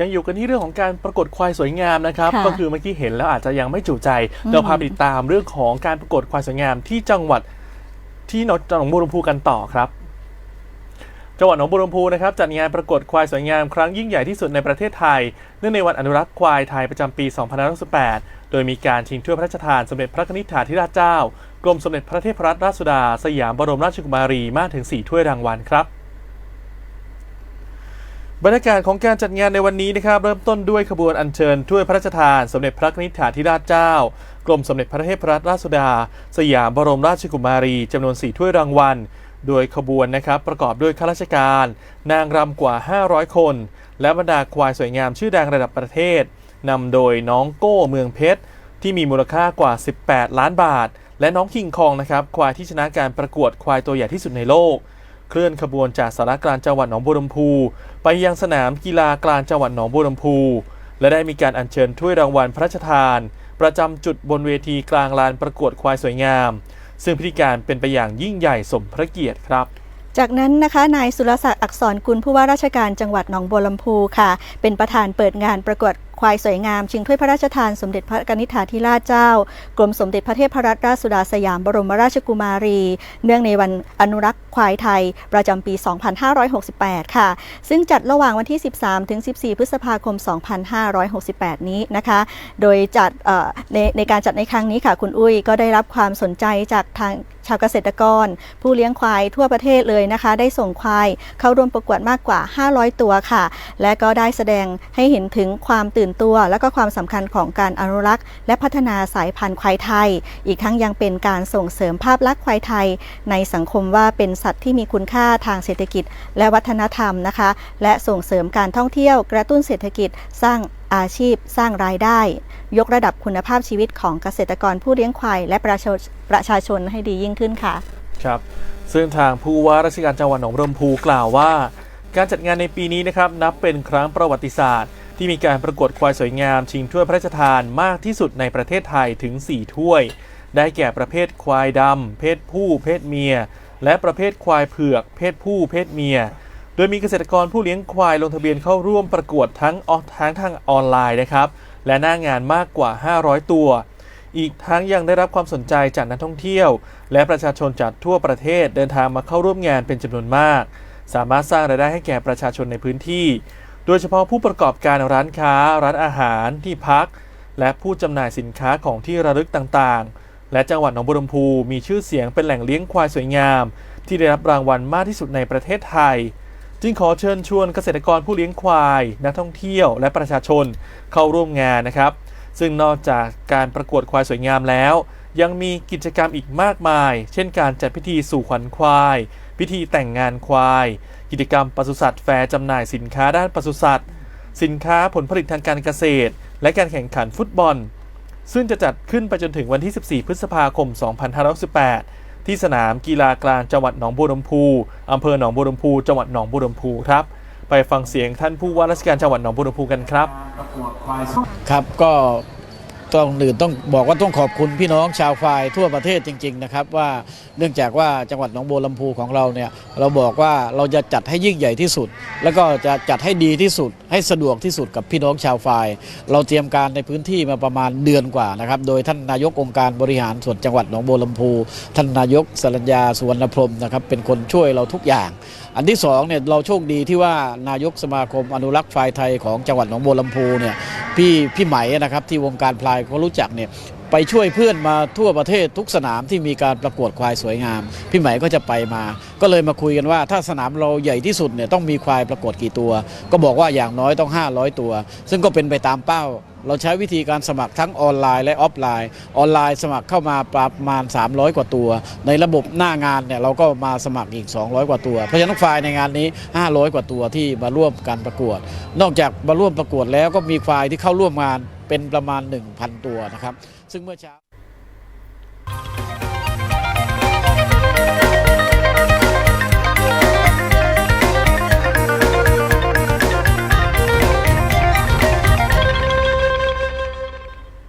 ยังอยู่กันที่เรื่องของการประกวดควายสวยงามนะครับ ค่ะก็คือเมื่อกี้เห็นแล้วอาจจะยังไม่จุใจเราพาไปติดตามเรื่องของการประกวดควายสวยงามที่จังหวัดที่หนองบัวลำพูกันต่อครับ จังหวัดหนองบัวลำพูนะครับจัดงานประกวดควายสวยงามครั้งยิ่งใหญ่ที่สุดในประเทศไทย เนื่องในวันอนุรักษ์ควายไทยประจำปี 2568 โดยมีการชิงถ้วยพระราชทานสมเด็จพระนิธิถาธิราชเจ้า กรมสมเด็จพระเทพรัตนราชสุดา สยามบรมราชกุมารีมากถึง 4 ถ้วยรางวัลครับ บรรยากาศของการจัดงานในวันนี้นะครับเริ่มต้นด้วยขบวนอัญเชิญถ้วยพระราชทาน สมเด็จพระนิธิถาธิราชเจ้า กรมสมเด็จพระเทพรัตนราชสุดา สยามบรมราชกุมารีจำนวน 4 ถ้วยรางวัล โดยขบวนนะครับประกอบด้วยข้าราชการ นางรำกว่า 500 คน และบรรดาควายสวยงามชื่อดังระดับประเทศนำโดยน้องโก้เมืองเพชรที่มีมูลค่ากว่า 18 ล้านบาท และน้องคิงคองนะครับควายที่ชนะการประกวดควายตัวใหญ่ที่สุดในโลก เคลื่อนขบวนจากสารกลางจังหวัดหนองบัวลำพู ไปยังสนามกีฬากลางจังหวัดหนองบัวลำพู และได้มีการอัญเชิญถ้วยรางวัลพระราชทาน ประจำจุดบนเวทีกลางลานประกวดควายสวยงาม ซึ่งพิธีการเป็นไปอย่างยิ่งใหญ่สมพระเกียรติครับจากนั้นนะคะนายสุรศักดิ์อักษรกุลผู้ว่าราชการจังหวัดหนองบัวลำพูค่ะ เป็นประธานเปิดงานประกวด ควายสวยงาม ชิงถ้วยพระราชทานสมเด็จพระนิธิถาธิราชเจ้า กรมสมเด็จพระเทพรัตนราชสุดาสยามบรมราชกุมารี เนื่องในวันอนุรักษ์ควายไทย ประจำปี 2568 ค่ะ ซึ่งจัดระหว่างวันที่ 13 ถึง 14 พฤษภาคม 2568 นี้นะคะ โดยจัดในในการจัดในครั้งนี้ค่ะ คุณอุ้ยก็ได้รับความสนใจจากทางชาวเกษตรกร ผู้เลี้ยงควายทั่วประเทศเลยนะคะ ได้ส่งควายเข้าร่วมประกวดมากกว่า 500 ตัวค่ะ และก็ได้แสดงให้เห็นถึงความตื่นตัว และก็ความสำคัญของการอนุรักษ์ และพัฒนาสายพันธุ์ควายไทย อีกทั้งยังเป็นการส่งเสริมภาพลักษณ์ควายไทย ในสังคมว่าเป็นสัตว์ที่มีคุณค่าทางเศรษฐกิจ และวัฒนธรรมนะคะ และส่งเสริมการท่องเที่ยวกระตุ้นเศรษฐกิจสร้างอาชีพสร้างรายได้ ยกระดับคุณภาพชีวิตของเกษตรกรผู้เลี้ยงควายและประชาประชาชนให้ดียิ่งขึ้นค่ะ ครับ ซึ่งทางผู้ว่าราชการจังหวัดหนองบัวลำพูกล่าวว่า การจัดงานในปีนี้นะครับนับเป็นครั้งประวัติศาสตร์ ที่มีการประกวดควายสวยงามชิงถ้วยพระราชทานมากที่สุดในประเทศไทยถึง 4 ถ้วย ได้แก่ประเภทควายดำ เพศผู้ เพศเมีย และประเภทควายเผือก เพศผู้ เพศเมีย โดยมีเกษตรกรผู้เลี้ยงควายลงทะเบียนเข้าร่วมประกวดทั้งออทั้งทางออนไลน์นะครับ และหน้างานมากกว่า 500 ตัว อีกทั้งยังได้รับความสนใจจากนักท่องเที่ยว และประชาชนจากทั่วประเทศเดินทางมาเข้าร่วมงานเป็นจำนวนมาก สามารถสร้างรายได้ให้แก่ประชาชนในพื้นที่ โดยเฉพาะผู้ประกอบการร้านค้า ร้านอาหาร ที่พัก และผู้จำหน่ายสินค้าของที่ระลึกต่างๆ และจังหวัดหนองบัวลำพูมีชื่อเสียงเป็นแหล่งเลี้ยงควายสวยงาม ที่ได้รับรางวัลมากที่สุดในประเทศไทย จึงขอเชิญชวนเกษตรกรผู้เลี้ยงควาย นักท่องเที่ยว และประชาชนเข้าร่วมงานนะครับ ซึ่งนอกจากการประกวดควายสวยงามแล้ว ยังมีกิจกรรมอีกมากมาย เช่นการจัดพิธีสู่ขวัญควาย พิธีแต่งงานควาย กิจกรรมปศุสัตว์แฟร์จำหน่ายสินค้าด้านปศุสัตว์ สินค้าผลผลิตทางการเกษตร และการแข่งขันฟุตบอล ซึ่งจะจัดขึ้นไปจนถึงวันที่ 14 พฤษภาคม 2518 ที่สนามกีฬากลางจังหวัดหนองบัวลำพูอำเภอหนองบัวลำพูจังหวัดหนองบัวลำพูครับไปฟังเสียงท่านผู้ว่าราชการจังหวัดหนองบัวลำพูกันครับ ครับก็ ต้องอื่นต้องบอกว่าต้องขอบคุณพี่น้องชาวฝ่ายทั่วประเทศจริง ๆ นะครับ ว่าเนื่องจากว่าจังหวัดหนองบัวลำพูของเราเนี่ยเราบอกว่าเราจะจัดให้ยิ่งใหญ่ที่สุด แล้วก็จะจัดให้ดีที่สุด ให้สะดวกที่สุดกับพี่น้องชาวฝ่าย เราเตรียมการในพื้นที่มาประมาณเดือนกว่านะครับ โดยท่านนายกองค์การบริหารส่วนจังหวัดหนองบัวลำพูท่านนายกสรัญญาสุวรรณพรมนะครับเป็นคนช่วยเราทุกอย่างอันที่สองเนี่ยเราโชคดีที่ว่านายกสมาคมอนุรักษ์ควายไทยของจังหวัดหนองบัวลำพูเนี่ย พี่พี่ไหมนะครับที่วงการพลายเขารู้จักเนี่ย ไปช่วยเพื่อนมาทั่วประเทศทุกสนามที่มีการประกวดควายสวยงาม พี่ไหมก็จะไปมา ก็เลยมาคุยกันว่า ถ้าสนามเราใหญ่ที่สุดเนี่ยต้องมีควายประกวดกี่ตัว ก็บอกว่าอย่างน้อยต้อง 500 ตัว ซึ่งก็เป็นไปตามเป้า เราใช้วิธีการสมัครทั้งออนไลน์และออฟไลน์ ออนไลน์สมัครเข้ามาประมาณ 300 กว่าตัว ในระบบหน้างานเนี่ยเราก็มาสมัครอีก 200 กว่าตัว เพราะฉะนั้นควายในงานนี้ 500 กว่าตัวที่มาร่วมการประกวด นอกจากมาร่วมประกวดแล้วก็มีควายที่เข้าร่วมงาน เป็นประมาณ 1,000 ตัวนะครับ ซึ่งเมื่อเช้า